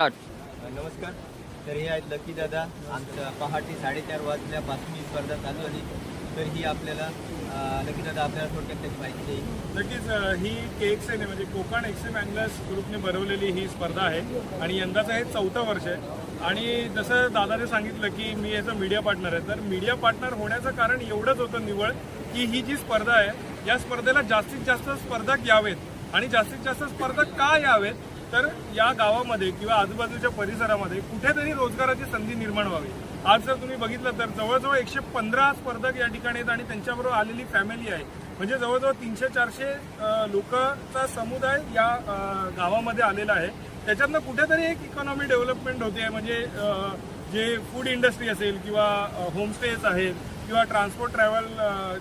नमस्कार. तर हे आहेत लकी दादा. आमचं पहाटे साडेचार वाजल्यापासून ही स्पर्धा चालू झाली. तर ही आपल्याला लकी दादा आपल्याला थोडक्यात त्याची माहिती देईल नक्कीच ही के एक्स एन म्हणजे कोकण एक्सेम अँगलर्स ग्रुपने भरवलेली ही स्पर्धा आहे. आणि यंदाचं हे चौथं वर्ष आहे. आणि जसं दादाने सांगितलं की मी याचा मीडिया पार्टनर आहे. तर मीडिया पार्टनर होण्याचं कारण एवढंच होतं निवड की ही जी स्पर्धा आहे या स्पर्धेला जास्तीत जास्त स्पर्धक यावेत. आणि जास्तीत जास्त स्पर्धक का यावेत तर या गावामध्ये किंवा आजूबाजूच्या परिसरामध्ये कुठेतरी रोजगाराची संधी निर्माण व्हावी. आज जर तुम्ही बघितलं तर जवळजवळ एकशे पंधरा स्पर्धक या ठिकाणी आहेत आणि त्यांच्याबरोबर आलेली फॅमिली आहे. म्हणजे जवळजवळ तीनशे चारशे लोकांचा समुदाय या गावामध्ये आलेला आहे. त्याच्यातनं कुठेतरी एक इकॉनॉमी डेव्हलपमेंट होते. म्हणजे जे फूड इंडस्ट्री असेल किंवा होमस्टेज आहेत किंवा ट्रान्सपोर्ट ट्रॅव्हल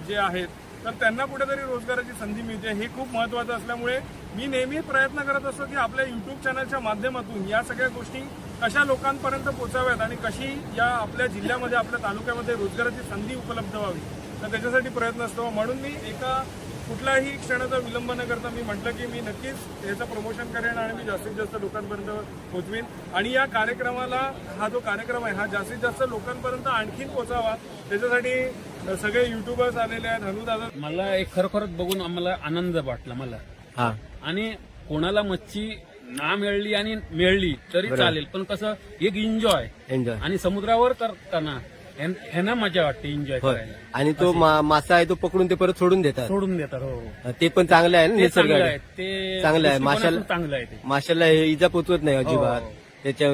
जे आहेत तर त्यांना कुठेतरी रोजगाराची संधी मिळते. हे खूप महत्त्वाचं असल्यामुळे मी नेहमी प्रयत्न करत असतो की आपल्या युट्यूब चॅनलच्या माध्यमातून या सगळ्या गोष्टी कशा लोकांपर्यंत पोचाव्यात आणि कशी या आपल्या जिल्ह्यामध्ये आपल्या तालुक्यामध्ये रोजगाराची संधी उपलब्ध व्हावी. तर त्याच्यासाठी प्रयत्न असतो. म्हणून मी एका कुठल्याही क्षणाचा विलंब न करता मी म्हटलं की मी नक्कीच याचं प्रमोशन करेन आणि मी जास्तीत जास्त लोकांपर्यंत पोहोचवीन. आणि या कार्यक्रमाला हा जो कार्यक्रम आहे हा जास्तीत जास्त लोकांपर्यंत आणखीन पोचावा त्याच्यासाठी सगळे युट्यूबर्स आलेले आहेत. हनुदादा मला एक खरोखरच बघून आम्हाला आनंद वाटला मला. हा. आणि कोणाला मच्छी ना मिळली आणि मिळली तरी चालेल. पण कसं एक एन्जॉय एन्जॉय आणि समुद्रावर करताना ह्यां- ह्यांना मजा वाटते एन्जॉय करायला. आणि तो मा- मासा आहे तो पकडून ते परत सोडून देतात. सोडून देतात हो ते पण चांगलं आहे ना ते निसर्ग चांगलं आहे. ते चांगलं आहे. माशाला- चांगलं आहे ते. माशाला हे इजा पोचवत नाही अजिबात हो. त्याच्या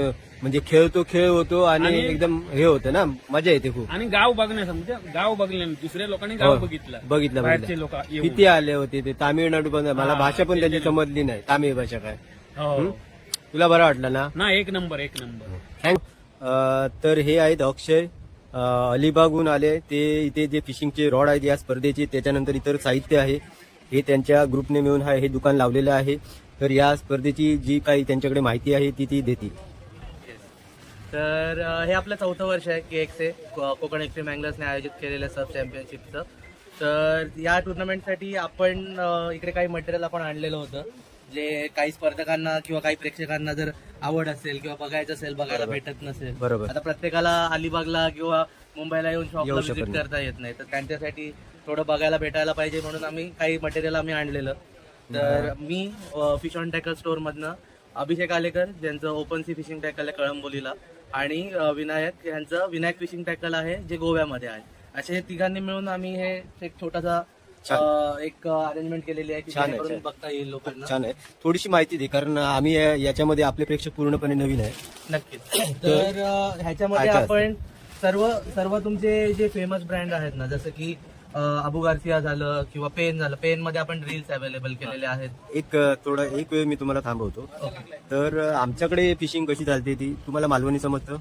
म्हणजे खेळतो खेळ होतो आणि आणि- एकदम हे होतं ना मजा येते खूप. आणि गाव बघण्याचं म्हणजे गाव बघल्याने दुसऱ्या लोकांनी गाव हो. बघितलं. बघितलं बाहेरचे बघितलं. लोक किती आले होते ते? तामिळनाडू पण मला हा, भाषा पण त्याची समजली नाही. तामिळ भाषा काय? हो. तुला बरं वाटलं ना? ना एक नंबर एक नंबर. थँक तर हे आहेत अक्षय. अं, अलिबागहून आले. ते इथे जे फिशिंगचे रॉड आहेत या स्पर्धेचे त्याच्यानंतर इतर साहित्य आहे. हे त्यांच्या ग्रुपने मिळून हा हे दुकान लावलेलं आहे. तर या स्पर्धेची जी काही त्यांच्याकडे माहिती आहे ती ती देतील. तर हे आपलं चौथं वर्ष आहे के एक्स कोकण एक्स्ट्रीम अँगलर्सने आयोजित केलेलं सब चॅम्पियनशिपचं. तर या टुर्नामेंटसाठी आपण इकडे काही मटेरियल आपण आणलेलं होतं जे काही स्पर्धकांना किंवा काही प्रेक्षकांना जर आवड असेल किंवा बघायचं असेल बघायला भेटत नसेल बरोबर. आता प्रत्येकाला अलिबागला किंवा मुंबईला येऊन शॉपला व्हिजिट. करता येत नाही. तर त्यांच्यासाठी थोडं बघायला भेटायला पाहिजे म्हणून आम्ही काही मटेरियल आम्ही आणलेलं. तर मी फिश ऑन टॅकल स्टोअर मधनं अभिषेक आलेकर ज्यांचं ओपन सी फिशिंग टॅकल आहे कळंबोलीला. आणि विनायक यांचं विनायक फिशिंग टॅकल आहे जे गोव्यामध्ये आहे. असे हे तिघांनी मिळून आम्ही हे एक छोटासा अ, एक अरेंजमेंट केलेली आहे की छान आहे, जेणेकरून छान. बघता येईल लोकांना. छान आहे. थोडीशी माहिती दे कारण आम्ही या- याच्यामध्ये आपले प्रेक्षक पूर्णपणे नवीन आहे. नक्कीच. तर अ, ह्याच्यामध्ये आपण सर्व सर्व तुमचे जे फेमस ब्रँड आहेत ना जसं की अबू गार्सिया झालं किंवा पेन झालं. पेन मध्ये आपण रील्स अवेलेबल केलेले आहेत. एक अ, थोडा एक वेळ मी तुम्हाला थांबवतो. तर अ, आमच्याकडे फिशिंग कशी चालते ती तुम्हाला मालवणी समजतं?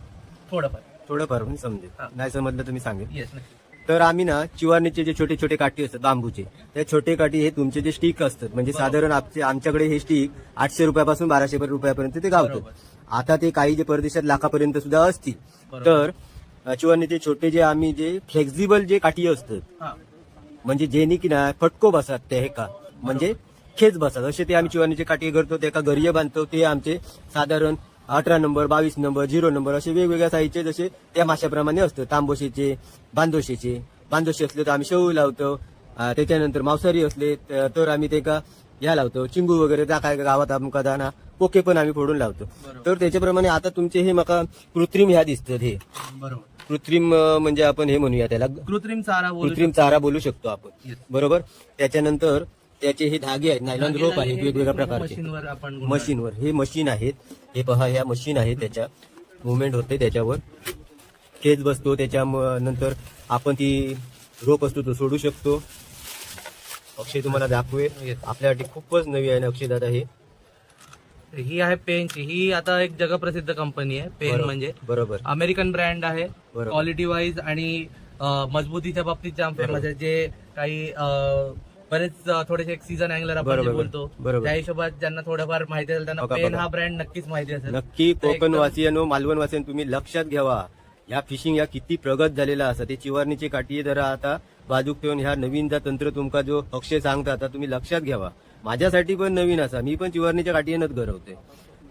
थोडंफार. थोडंफार पण समजेल. हा. नाही समजलं मी येस नक्की. तर आम्ही ना चिवारणीचे जे छोटे छोटे काठी असतात बांबूचे त्या छोटे काठी हे तुमचे जे स्टिक असतात म्हणजे साधारण आमच्याकडे हे स्टिक आठशे रुपयापासून बाराशे रुपयापर्यंत ते गावतात आता ते काही जे परदेशात लाखापर्यंत सुद्धा असतील. तर अ, चिवारणीचे छोटे जे आम्ही जे फ्लेक्झिबल जे काठी असतात म्हणजे जेनी की ना फटको बसतात ते हे का म्हणजे खेच बसतात. असे ते आम्ही चिवारणीचे काठी करतो ते एका गरिये बांधतो ते आमचे साधारण अठरा नंबर बावीस नंबर झिरो नंबर असे वेगवेगळ्या साईजचे जसे त्या माशाप्रमाणे असतं. तांबोशीचे बांदोशीचे. बांदोशी असले तर आम्ही शेवू लावतो त्याच्यानंतर मांसाहारी असले त- तर आम्ही ते का ह्या लावतो. चिंगू वगैरे त्या काय गावात आमका दाना पोके पण आम्ही फोडून लावतो. तर त्याच्याप्रमाणे आता तुमचे हे मका कृत्रिम ह्या दिसतात हे. बरोबर. कृत्रिम अं, म्हणजे आपण हे म्हणूया त्याला कृत्रिम चारा बोलू कृत्रिम चारा बोलू शकतो आपण. Yes. बरोबर? त्याच्यानंतर त्याचे हे धागे आहेत नायलॉन रोप आहे वेगवेगळ्या प्रकारचे. मशीनवर आपण मशीनवर. हे मशीन आहेत. हे पहा ह्या मशीन आहे त्याच्या. मुवमेंट होते त्याच्यावर. केज बसतो त्याच्या म- नंतर आपण ती रोप असतो तो सोडू शकतो. अक्षय तुम्हाला Yes. आपल्यासाठी खूपच नवी आहे अक्षय दादा हे. ही आहे पेनची ही आता एक जगप्रसिद्ध कंपनी आहे पेन बरोबर. म्हणजे बरोबर अमेरिकन ब्रँड आहे बरोबर. क्वालिटी वाईज आणि अ, मजबूतीच्या बाबतीत जाम फेमस. आहे जे काही अ, बरेच अ, थोडेसे सीझन अँगलर आपण जे बरोबर, बोलतो बरोबर. त्या हिशोबात ज्यांना थोडंफार माहिती असेल त्यांना बघा, पेन बघा. हा ब्रँड नक्कीच माहिती असेल नक्की कोकण वासियानो मालवण वासियान तुम्ही लक्षात घ्यावा या फिशिंग या किती प्रगत झालेला असा ते चिवारणीची काठी जरा आता बाजूक ठेवून ह्या नवीन जा तंत्र तुमका जो अक्षय सांगता आता तुम्ही लक्षात घ्यावा माझ्यासाठी पण नवीन असा. मी पण चिवारणीच्या काठीनच गरवते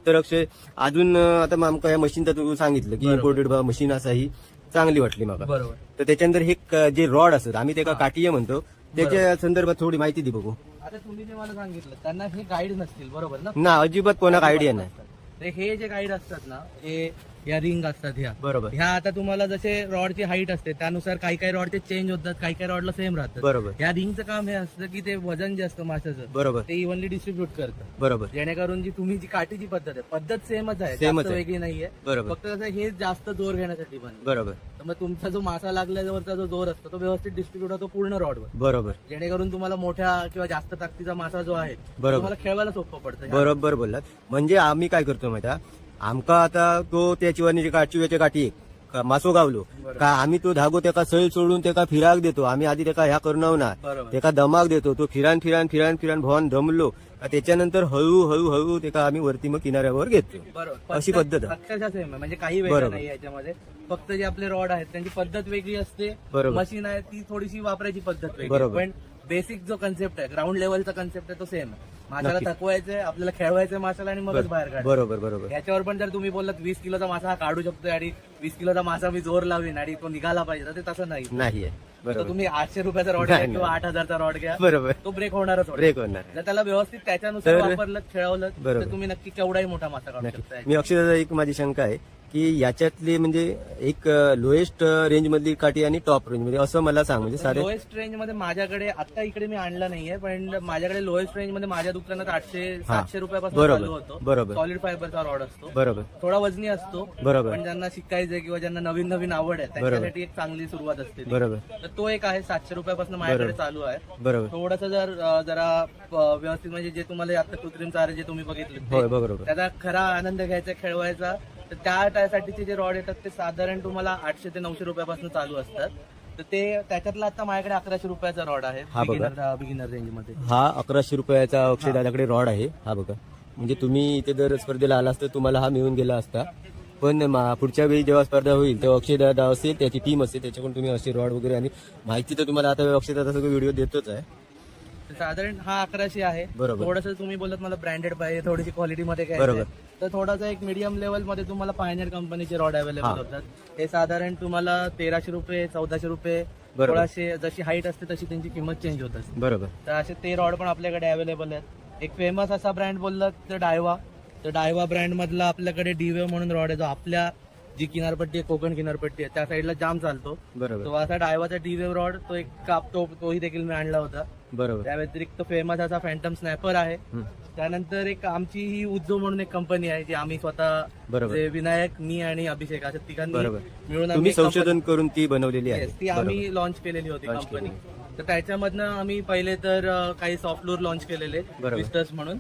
तर अक्षय अजून आता आमका या मशीनचं तू सांगितलं की इम्पोर्टेड मशीन असा ही चांगली वाटली मला. बरोबर. तर त्याच्यानंतर हे जे रॉड असतात आम्ही त्याला काटिये म्हणतो. त्याच्या संदर्भात थोडी माहिती दे बघू. आता तुम्ही जे मला सांगितलं त्यांना हे गाईड नसतील बरोबर ना? ना अजिबात कोणाक आयडिया नाही. हे जे गाईड असतात ना हे या रिंग असतात ह्या. बरोबर. ह्या आता तुम्हाला जसे रॉडची हाईट असते त्यानुसार काही काही रॉडचे चेंज होतात काही काही रॉडला सेम राहतात. बरोबर. या रिंगचं काम हे असतं की ते वजन जे असतं माशाचं बरोबर. ते इव्हनली डिस्ट्रीब्यूट करतं. बरोबर. जेणेकरून जी तुम्ही जी काठीची पद्धत आहे पद्धत सेमच आहे Same च जास्त आहे. वेगळी नाहीये. बरोबर. फक्त कसं हे जास्त जोर घेण्यासाठी पण. बरोबर. तर मग तुमचा जो मासा लागल्यावरचा जो जोर असतो तो व्यवस्थित डिस्ट्रीब्यूट होतो पूर्ण रॉडवर. बरोबर. जेणेकरून तुम्हाला मोठ्या किंवा जास्त ताकदीचा मासा जो आहे तो बरोबर. तुम्हाला खेळवायला सोपं पडतं. बरोबर बोललात. म्हणजे आम्ही काय करतो माहिती आहे? आमका आता तो त्या चिवानीची काठीची काठी का- मासो गावलो. का आम्ही तो धागो त्याका सैल सोडून त्याका फिराक देतो. आम्ही आधी त्याका ह्या करणार. त्याका दमाक देतो. तो फिरान फिरान फिरान फिरान भवन दमलो. का त्याच्यानंतर हळू हळू हळू त्याका आम्ही वरती मग किनाऱ्यावर घेतो अशी पद्धत. म्हणजे काही वेगळं बरोबर. नाही याच्यामध्ये. फक्त जे आपले रॉड आहेत त्यांची पद्धत वेगळी असते. बरोबर. मशीन आहे ती थोडीशी वापरायची पद्धत वेगळी. बरोबर. पण बेसिक जो कन्सेप्ट आहे ग्राउंड लेवलचा कन्सेप्ट आहे तो सेम आहे. माशाला नक्की. थकवायचंय आपल्याला खेळवायचंय माशाला आणि मगच बाहेर काढायचं बरोबर बरोबर याच्यावर पण जर तुम्ही बोललात वीस किलोचा मासा हा काढू शकतोय आणि वीस किलोचा मासा मी जोर लावीन आणि तो निघाला पाहिजे तर ते तसं नाही नाही तुम्ही आठशे रुपयाचा रॉड घ्या किंवा. आठ हजारचा रॉड घ्या बरोबर तो ब्रेक होणारच होणार. ब्रेक होणार. जर त्याला व्यवस्थित त्याच्यानुसार वापरलं खेळवलं. तर तुम्ही नक्की केवढाही मोठा मासा काढू शकता मी अक्षरशः एक माझी शंका आहे की याच्यातली म्हणजे एक लोएस्ट रेंज मधली काठी आणि टॉप रेंजमध्ये असं मला सांग म्हणजे सारे लोएस्ट रेंजमध्ये माझ्याकडे आता इकडे मी आणला नाहीये पण माझ्याकडे लोएस्ट रेंजमध्ये माझ्या दुकानात आठशे सातशे रुपयापासून बरोबर. चालू होतो. बरोबर. सॉलिड फायबरचा रॉड असतो. बरोबर. थोडा वजनी असतो बरोबर. पण ज्यांना शिकायचंय किंवा ज्यांना नवीन नवीन आवड आहे त्यांच्यासाठी एक चांगली सुरुवात असते ती. बरोबर. तर तो एक आहे सातशे रुपयापासून माझ्याकडे चालू आहे. बरोबर. थोडस जर अ, जरा अ, व्यवस्थित म्हणजे जे तुम्हाला आता कृत्रिम चारे जे तुम्ही बघितले होय बरोबर. त्याचा खरा आनंद घ्यायचा खेळवायचा तर त्या त्यासाठीचे जे रॉड येतात ते साधारण तुम्हाला आठशे ते नऊशे रुपयापासून चालू असतात. तर ते त्याच्यातला आता माझ्याकडे अकराशे रुपयाचा रॉड आहे. हा बघा. बिगिनर बिगिनर रेंजमध्ये हा अकराशे रुपयाचा अक्षय दादाकडे रॉड आहे. हा बघा. म्हणजे तुम्ही इथे जर स्पर्धेला आला असता तुम्हाला हा मिळून गेला असता. पण मा- पुढच्या वेळी जेव्हा स्पर्धा होईल तेव्हा अक्षय दादा असेल त्याची टीम असेल त्याच्याकडून तुम्ही असे रॉड वगैरे आणि माहिती तर तुम्हाला आता अक्षय दादा सगळं व्हिडिओ देतोच आहे. साधारण हा अकराशे आहे. बरोबर. थोडस तुम्ही बोलत मला ब्रँडेड पाहिजे थोडीशी क्वालिटी मध्ये काय बरोबर. तर थोडासा एक मीडियम लेवलमध्ये तुम्हाला पायनियर कंपनीचे रॉड अवेलेबल होतात. हे साधारण तुम्हाला तेराशे रुपये चौदाशे रुपये बरोबर. सोळाशे जशी हाईट असते तशी त्यांची किंमत चेंज होत असते. बरोबर. तर असे ते रॉड पण आपल्याकडे अवेलेबल आहेत. एक फेमस असा ब्रँड बोलला तर डायवा तर डायवा ब्रँड मधला आपल्याकडे डीवे म्हणून रॉड आहे. जो आपल्या जी किनारपट्टी आहे कोकण किनारपट्टी आहे त्या साईडला जाम चालतो. बरोबर. तो असा डायवाचा डीवे रॉड तो एक कापतो तोही देखील मी आणला होता. बरोबर. त्या व्यतिरिक्त फेमस असा फॅन्टम स्नॅपर आहे. हम्म. त्यानंतर एक आमची ही उज्जो म्हणून एक कंपनी आहे जी आम्ही स्वतः बरोबर. जे विनायक मी आणि अभिषेक अशा तिघांनी बरोबर. मिळून आम्ही तुम्ही एक company- संशोधन करून ती बनवलेली आहे. Yes, ती आम्ही लॉन्च केलेली होती Launch कंपनी तर त्याच्यामधनं आम्ही पहिले तर अं, काही सॉफ्टवेअर लॉन्च केलेले बरोबर. ट्विस्टर्स म्हणून.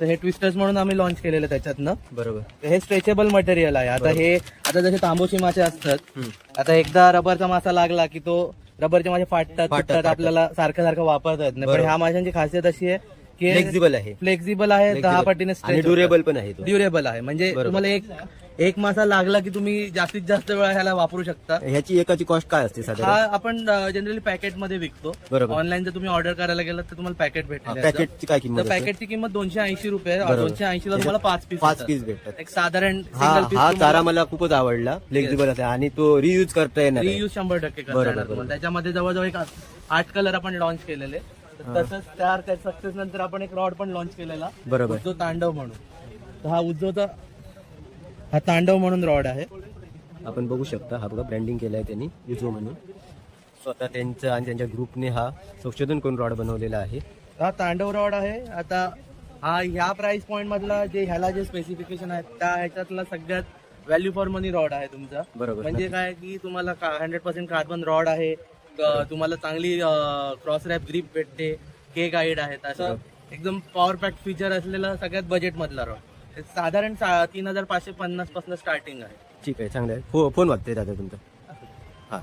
तर हे ट्विस्टर्स म्हणून आम्ही लॉन्च केलेले त्याच्यातनं. बरोबर. हे स्ट्रेचेबल मटेरियल आहे. आता हे आता जसे तांबोशी मासे असतात आता एकदा रबरचा मासा लागला की तो रबरचे मासे फाटतात फाटतात, आपल्याला सारखं सारखं वापरता येत नाही. पण. ह्या माशांची खासियत अशी आहे की फ्लेक्झिबल आहे. फ्लेक्झिबल आहे दहा. पटीने ड्युरेबल पण आहे ड्युरेबल आहे. म्हणजे. तुम्हाला एक एक मासा लागला की तुम्ही जास्तीत जास्त वेळा ह्याला वापरू शकता. ह्याची एकाची कॉस्ट काय असते हा साधारण आपण जनरली पॅकेटमध्ये विकतो. बरोबर. ऑनलाईन जर तुम्ही ऑर्डर करायला गेलात तर तुम्हाला पॅकेट भेटेल पॅकेटची काय तर किंमत असते? पॅकेटची किंमत दोनशे ऐंशी रुपये बरोबर. दोनशे ऐंशी ला तुम्हाला पाच पीस पाच पीस भेटतात. एक साधारण हा हा चारा मला खूपच आवडला. फ्लेक्झिबल आहे आणि तो रियूज करता येणार आहे. रियूज शंभर टक्के करता बरोबर, येणार बरोबर. तुम्हाला. त्याच्यामध्ये जवळजवळ एक आठ कलर आपण लॉन्च केलेले. तर तसंच त्या सक्सेस नंतर आपण एक रॉड पण लॉन्च केलेला. बरोबर. उज्जो तांडव म्हणून. तर हा उज्जोचा हा तांडव म्हणून रॉड आहे. आपण बघू शकता हा बघा ब्रँडिंग केलाय त्यांनी युजो म्हणून. स्वतः त्यांचं आणि त्यांच्या ग्रुपने हा संशोधन करून रॉड बनवलेला आहे. हा तांडव रॉड आहे. आता हा ह्या प्राइस पॉइंट मधला जे ह्याला जे स्पेसिफिकेशन आहे त्या ह्याच्यातला सगळ्यात व्हॅल्यू फॉर मनी रॉड आहे तुमचा. बरोबर. म्हणजे काय की तुम्हाला हंड्रेड पर्सेंट कार्बन रॉड आहे. तुम्हाला चांगली क्रॉस रॅप ग्रीप भेटते के गाईड आहेत. असं एकदम पॉवर पॅक फीचर असलेला सगळ्यात बजेट मधला रॉड. साधारण सा- तीन हजार पाचशे पन्नासपासून स्टार्टिंग आहे. ठीक आहे चांगलं आहे. फो फोन वाटते दादा तुमचा. हा.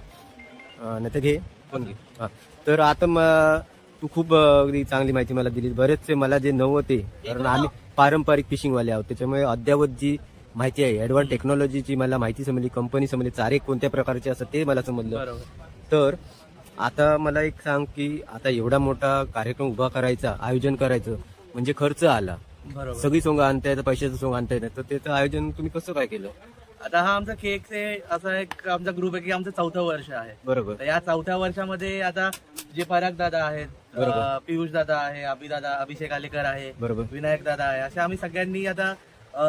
नाही तर घे. फोन घे. हा. तर आता म- तू खूप अं, अगदी चांगली माहिती मला दिली बरेचसे मला जे नव्हते कारण आम्ही पारंपरिक फिशिंगवाले आहोत. त्याच्यामुळे अद्यावत जी माहिती आहे ऍडव्हान्स टेक्नॉलॉजीची मला माहिती समजली कंपनी समजली चारे कोणत्या प्रकारचे असतात ते मला समजलं. बरोबर. तर आता मला एक सांग की आता एवढा मोठा कार्यक्रम उभा करायचा आयोजन करायचं म्हणजे खर्च आला. बरोबर. सगळी सोंग आणता येतं पैशाचं सोंग आणता येतं तर त्याचं आयोजन तुम्ही कसं काय केलं? आता हा आमचा केकचे असा एक आमचा ग्रुप आहे की आमचं चौथं वर्ष आहे. बरोबर. तर या चौथ्या वर्षामध्ये आता जे पराग दादा आहेत अं, पियुष दादा आहे अभि दादा अभिषेक आलेकर आहे बरोबर. विनायक दादा आहे असे आम्ही सगळ्यांनी आता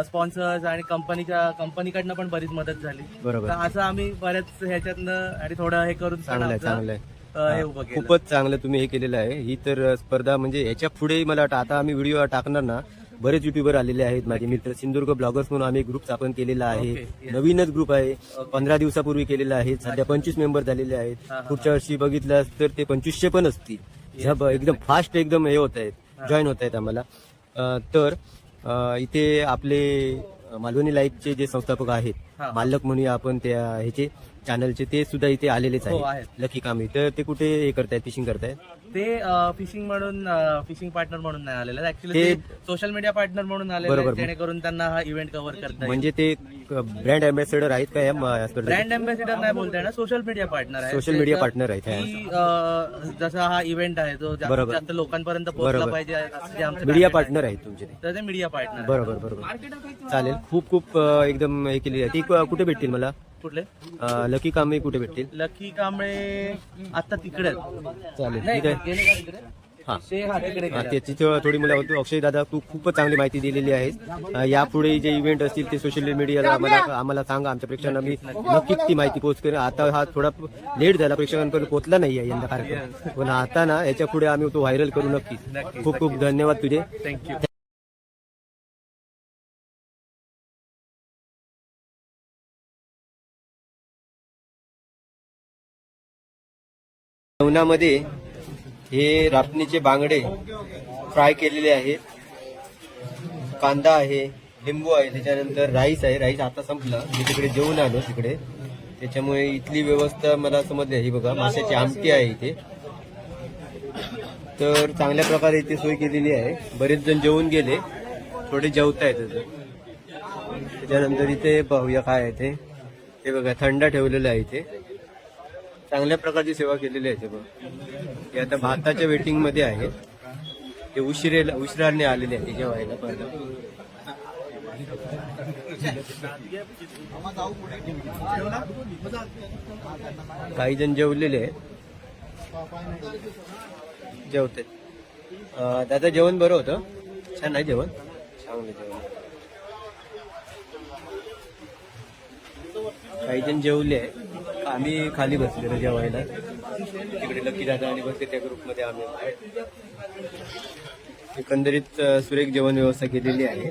स्पॉन्सर्स आणि कंपनीच्या कंपनीकडनं पण बरीच मदत झाली. बरोबर. तर असं आम्ही बऱ्याच ह्याच्यातनं आणि थोडं हे करून चांगलं आहे आमचं, चांगलं आहे अं, हे उभं केलं. खूपच चांगलं तुम्ही हे केलेलं आहे. ही तर स्पर्धा म्हणजे याच्यापुढे मला वाटतं आता आम्ही व्हिडिओ टाकणार ना बरेच युट्यूबर आलेले आहेत. माझे मित्र सिंधुदुर्ग ब्लॉगर्स म्हणून आम्ही ग्रुप स्थापन केलेला आहे. नवीनच ग्रुप आहे. पंधरा दिवसापूर्वी केलेला आहे. सध्या पंचवीस मेंबर झालेले आहेत. पुढच्या वर्षी बघितलं तर ते पंचवीसशे पण असतील. झब एकदम फास्ट एकदम हे होत आहेत. जॉईन होत आहेत आम्हाला. तर इथे आपले मालवणी लाईफचे जे संस्थापक आहेत. मालक म्हणूया आपण त्या ह्याचे. चॅनलचे ते सुद्धा इथे आलेलेच हो, आहेत आहेत. लकी कामी तर ते कुठे हे करतायत फिशिंग करतायत ते फिशिंग म्हणून फिशिंग पार्टनर म्हणून नाही आलेले ऍक्च्युली ते- ते सोशल मीडिया पार्टनर म्हणून आलेले बरोबर. आहेत, जेणेकरून त्यांना हा इव्हेंट कव्हर करता येईल म्हणजे ते ब्रँड अँबॅसेडर आहेत का या म-? ब्रँड अँबॅसिडर नाही बोलता येणार सोशल मीडिया पार्टनर आहे Social media partner आहेत, हा. की, अं, जसा हा इव्हेंट आहे जास्तीत बरोबर. जास्त लोकांपर्यंत पोहोचला बरोबर. पाहिजे असं जे आमचं मीडिया target पार्टनर आहेत तुमचे ते आहे. तर ते मीडिया पार्टनर आहे. बरोबर बरोबर चालेल खूप खूप अं, एकदम हे केली आहे ती क- कुठे भेटतील मला कुठले? अं, लकी कामे कुठे भेटतील? लकी कांबळे आता तिकडे आहेत. चालेल ठीक आहे. गेले का तिकडे? हा. ते हा तिकडे हा, गेले. ते तिथं थोडी मला होतो. अक्षय दादा तू खूपच चांगली माहिती दिलेली आहे. अं, यापुढे जे इव्हेंट असतील ते सोशल मीडियाला आम्हाला आम्हाला सांगा. आमच्या प्रेक्षकांना मी नक्कीच ती माहिती पोहोच करेन. आता हा थोडा लेट झाला. प्रेक्षकांपर्यंत पोहोचला नाही आहे यंदा कार्यक्रम. पण आता ना याच्यापुढे आम्ही तो व्हायरल करू नक्कीच. खूप खूप धन्यवाद तुझे. थँक्यू जेवणामध्ये हे रापणीचे बांगडे फ्राय केलेले आहेत. कांदा आहे लिंबू आहे त्याच्यानंतर राईस आहे. राईस आता संपला. मी तिकडे जेवून आलो तिकडे. त्याच्यामुळे इथली व्यवस्था मला समजली ही बघा माशाची आमटी आहे इथे. तर चांगल्या प्रकारे इथे सोय केलेली आहे. बरेच जण जेवून गेले. थोडे जेवता येत त्याच्यानंतर इथे पाहूया काय आहे ते. हे बघा थंड ठेवलेलं आहे इथे. चांगल्या प्रकारची सेवा केलेली आहे ते बघ. ते आता भाताच्या वेटिंगमध्ये आहे ते उशिरे उशिराने आलेले आहे त्याच्या जेवायला पहिलं काही जण जेवलेले आहेत. जेवते. दादा जेवण बरं होतं? छान आहे जेवण? चांगलं जेवण. काही जण जेवले. आहे आम्ही खाली बसलेलो जेवायला. तिकडे लकी दादा आणि बसले त्या ग्रुपमध्ये आम्ही. एकंदरीत सुरेख जेवण व्यवस्था केलेली आहे.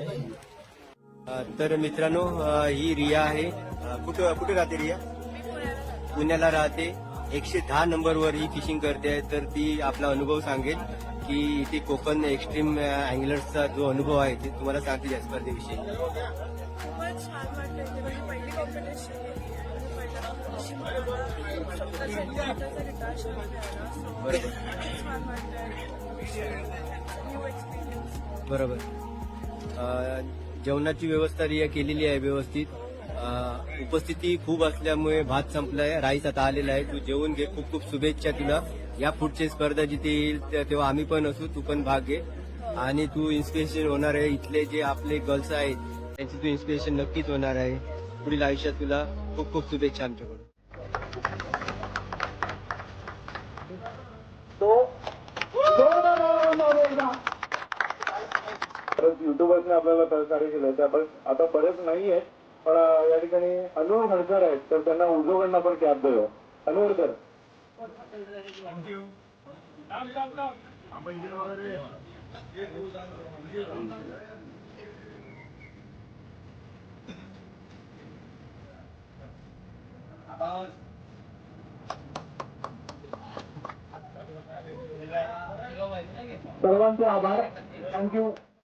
तर मित्रांनो ही रिया आहे. कुठे कुठं कुठे राहते रिया? पुण्याला राहते. एकशे दहा नंबरवर ही फिशिंग करते आहे. तर ती आपला अनुभव सांगेल की इथे कोकण एक्स्ट्रीम अँगलर्सचा जो अनुभव आहे ते तुम्हाला सांगते या स्पर्धेविषयी. बरोबर. जेवणाची व्यवस्था रिया केलेली आहे व्यवस्थित. उपस्थिती खूप असल्यामुळे भात संपलाय राईस आता आलेला आहे. तू जेवून घे. खूप खूप शुभेच्छा तुला. या पुढची स्पर्धा जिथे येईल तेव्हा आम्ही पण असू. तू पण भाग घे. आणि तू इन्स्पिरेशन होणार आहे. इथले जे आपले गर्ल्स आहेत त्यांची तू इन्स्पिरेशन नक्कीच होणार आहे. पुढील आयुष्यात तुला खूप खूप शुभेच्छा आमच्याकडून. युट्यूबर्सने आपल्याला सहकार्य केलं त्या पण आता बरेच नाही आहेत पण या ठिकाणी अनवर हडकर आहेत. तर त्यांना उजोकडनं आपण कॅब देऊ अनवरकर सर्वांचे आभार थँक्यू